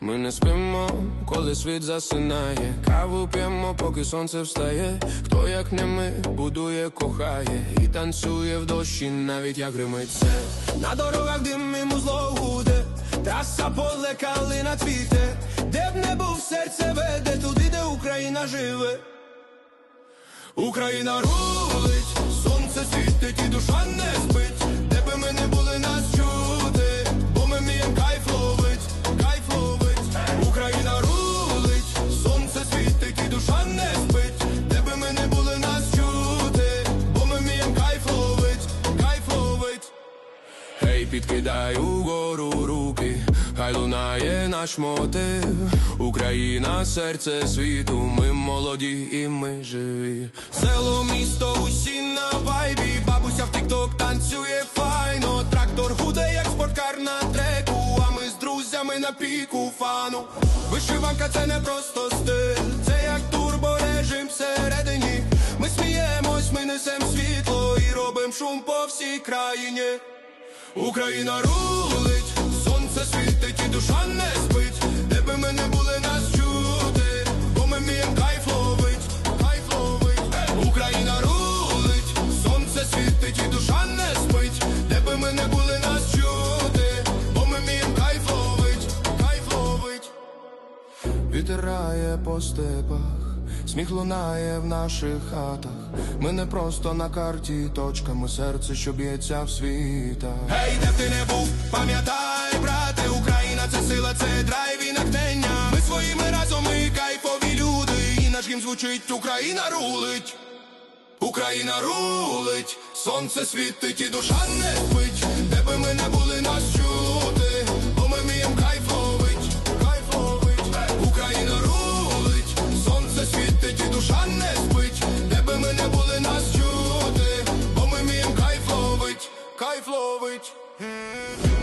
Ми не спимо, коли світ засинає. Каву п'ємо, поки сонце встає. Хто як не ми будує, кохає і танцює в дощі, навіть як гримить це. На дорогах дим і музло гуде, траса поле калина цвіте, де б не був серце веде, туди, де Україна живе. Україна рулить, сонце світить і душа не спить, де би ми не були нас чути, бо ми вмієм кайф ловить, кайф ловить, Україна рулить, сонце світить і душа не спить, де би ми не були нас чути, бо ми вмієм кайф ловить, кайф ловить. Гей, підкидай угору руки, хай лунає наш мотив. Україна, серце світу, ми молоді і ми живі. Село, місто, усі на вайбі, бабуся в тік-ток танцює файно. Трактор гуде, як спорткар на треку, а ми з друзями на піку фану. Вишиванка це не просто стиль, це як турборежим всередині. Ми сміємось, ми несем світло і робим шум по всій країні. Україна рулить, сонце світить і душа не спить, Вітирає по степах, сміх лунає в наших хатах. Ми не просто на карті точками серце, що б'ється в світах. Гей, де б ти не був, пам'ятай, брате, Україна це сила, це драйв і натхнення. Ми своїми разом ми кайфові люди, і наш гімн звучить Україна рулить. Україна рулить, сонце світить і душа не спить, life love it.